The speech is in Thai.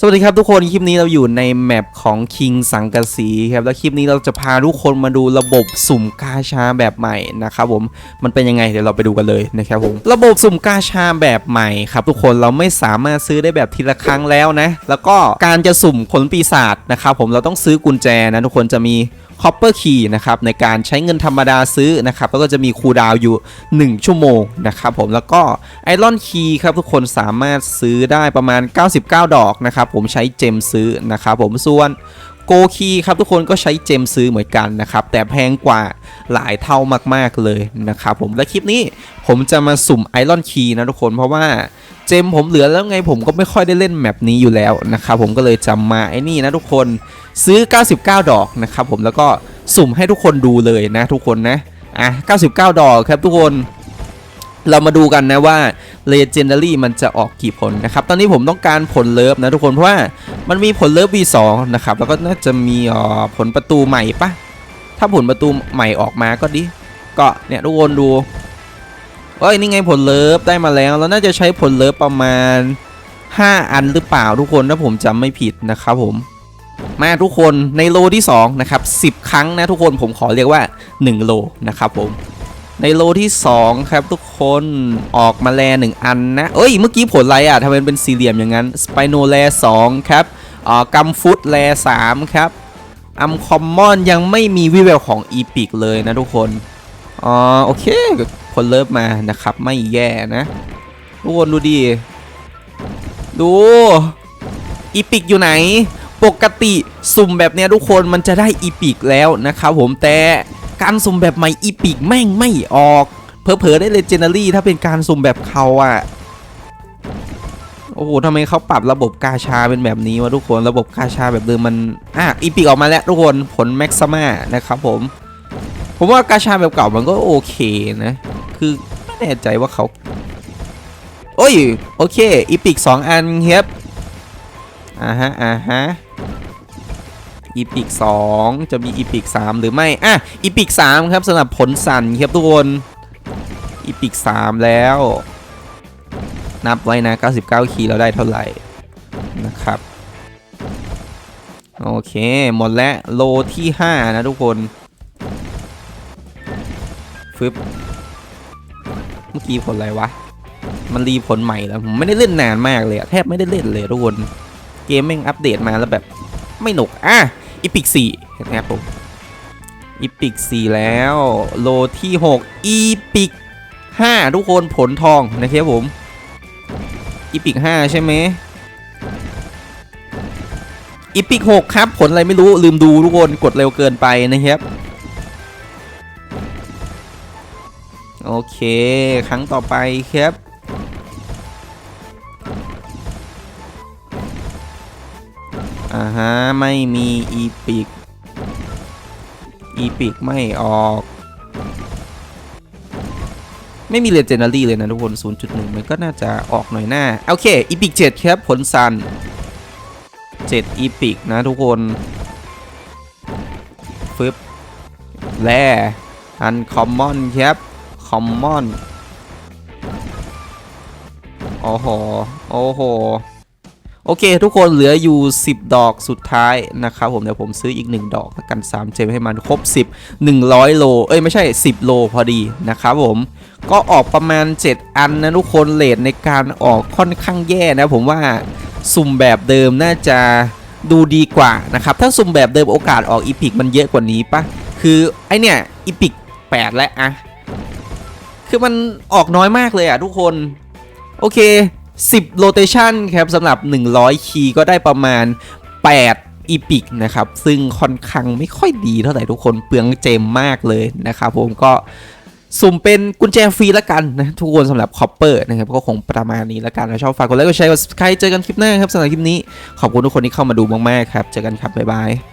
สวัสดีครับทุกคน คลิปนี้เราอยู่ในแมปของคิงสังกะสีครับ แล้วคลิปนี้เราจะพาทุกคนมาดูระบบสุ่มกาชาแบบใหม่นะครับผม มันเป็นยังไงเดี๋ยวเราไปดูกันเลยนะครับผม ระบบสุ่มกาชาแบบใหม่ครับทุกคน เราไม่สามารถซื้อได้แบบทีละครั้งแล้วนะ แล้วก็การจะสุ่มผลปีศาจนะครับผม เราต้องซื้อกุญแจนะทุกคนจะมี คอปเปอร์คีย์นะครับในการใช้เงินธรรมดาซื้อนะครับแล้วก็จะมีคูดาวอยู่ 1 ชั่วโมงนะครับผมแล้วก็ไอรอนคีย์ครับทุกคนสามารถซื้อได้ประมาณ 99 ดอกนะครับผมใช้เจมซื้อนะครับผมส่วนโกคีครับทุกคนก็ใช้เจมซื้อเหมือนกันนะครับ แต่แพงกว่าหลายเท่ามากๆเลยนะครับผมและคลิปนี้ผมจะมาสุ่มไอรอนคีย์นะทุกคนเพราะว่า เจมผมเหลือแล้วไงผมก็ไม่ค่อยได้เล่นแมปนี้อยู่แล้วนะครับผมก็เลยจำมาไอ้นี่นะทุกคนซื้อ 99 ดอกนะครับผมแล้วก็สุ่มให้ทุกคนดูเลยนะทุกคนนะอะ99 ดอกครับทุกคนเรามาดูกันนะว่า Legendary มันจะออกกี่ผลนะครับ ตอนนี้ผมต้องการผลเลิฟนะทุกคน เพราะว่ามันมีผลเลิฟ V2 นะครับ แล้วก็น่าจะมีผลประตูใหม่ปะถ้าผลประตูใหม่ออกมาก็ดี ก็เนี่ยทุกคนดู เอ้ยนี่ไงผลเลิฟได้มาแล้วแล้วน่าจะใช้ผลเลิฟประมาณ 5 อันหรือเปล่าทุกคนถ้าผมจำไม่ผิดนะครับผมมาทุกคนในโลที่ 2 นะครับ 10 ครั้งนะทุกคนผมขอเรียกว่า 1 โลนะครับผมในโลที่ 2 ครับทุกคนออกมาแลหนึ่งอันนะ เอ้ย เมื่อกี้ผลอะไรอะทำไมเป็นสี่เหลี่ยมอย่างนั้นสไปโนแล2ครับอ่ากัมฟุตแล3ครับอัมคอมมอนยังไม่มีวิเวลของอีพิกเลยนะทุกคนอ๋อโอเค ผลเลิฟมานะครับ ไม่แย่นะทุกคนดูดิดูอีพิกอยู่ไหน ปกติสุ่มแบบเนี้ยทุกคนมันจะได้อีพิกแล้วนะครับผมแต่การสุ่มแบบใหม่อีพิกแม่งไม่ออกเผลอได้เลเจนดารี่ถ้าเป็นการสุ่มแบบเขาอะโอ้โหทำไมเขาปรับระบบกาชาเป็นแบบนี้วะทุกคนระบบกาชาแบบเดิมมันอะอีพิกออกมาแล้วทุกคนผลแม็กซ์มานะครับผม ผมว่ากาชาแบบเก่ามันก็โอเคนะ คือไม่แน่ใจว่าเขาโอ้ย โอเค อีพิกสองอันครับอ่าฮะอ่าฮะอีพิกสองจะมีอีพิกสามหรือไม่อะอีพิกสามครับสำหรับผลสั่นครับทุกคนอีพิกสามแล้ว นับไว้นะ 99 คีเราได้เท่าไหร่นะครับ โอเค หมดแล้ว โลที่ 5 นะทุกคนฟึบ เมื่อกี้ผลอะไรวะ มันรีผลใหม่แล้ว ผมไม่ได้เล่นนานมากเลยแทบไม่ได้เล่นเลยทุกคน เกมแม่งอัปเดตมาแล้วแบบไม่หนุก อะอีพิกสี่นะครับผมอีพิกสี่แล้ว โลที่6อีพิก5ทุกคนผลทองนะครับผมอีพิก5ใช่ไหมอีพิก6ครับ ผลอะไรไม่รู้ลืมดูทุกคนกดเร็วเกินไปนะครับ โอเค ครั้งต่อไปครับ อ่าฮะ ไม่มีอีพิก อีพิกไม่ออก ไม่มีเลเจนดารี่เลยนะทุกคน 0.1 มันก็น่าจะออกหน่อยหน้า โอเค อีพิก 7 ครับ ผลซัน7อีพิกนะทุกคน ฟึบแร่อันคอมมอนครับ คอมมอน โอ้โห โอ้โห โอเค ทุกคนเหลืออยู่ 10 ดอกสุดท้ายนะครับผม เดี๋ยวผมซื้ออีก 1 ดอกแล้วกัน 3 เจมให้มันครบ 10 100 โล เอ้ย ไม่ใช่ 10 โลพอดีนะครับผม ก็ออกประมาณ 7 อันนะทุกคนเลทในการออกค่อนข้างแย่นะผมว่าสุ่มแบบเดิมน่าจะดูดีกว่านะครับ ถ้าสุ่มแบบเดิมโอกาสออกอีพิกมันเยอะกว่านี้ปะคือไอเนี่ยอีพิก8แล้วอะ คือมันออกน้อยมากเลยอะทุกคน โอเค 10 rotation ครับสำหรับ 100 คีย์ก็ได้ประมาณ 8 อีพิกนะครับ ซึ่งค่อนข้างไม่ค่อยดีเท่าไหร่ทุกคนเปลืองเจมมากเลยนะครับผมก็สุ่มเป็นกุญแจฟรีล้วกันนะทุกคนสำหรับคอปเปอร์นะครับก็คงประมาณนี้ล้วกันถ้าชอบฝากกดไลค์กดแชร์กด subscribe เจอกันคลิปหน้าครับสำหรับคลิปนี้ขอบคุณทุกคนที่เข้ามาดูมากๆครับ เจอกันครับบ๊ายบาย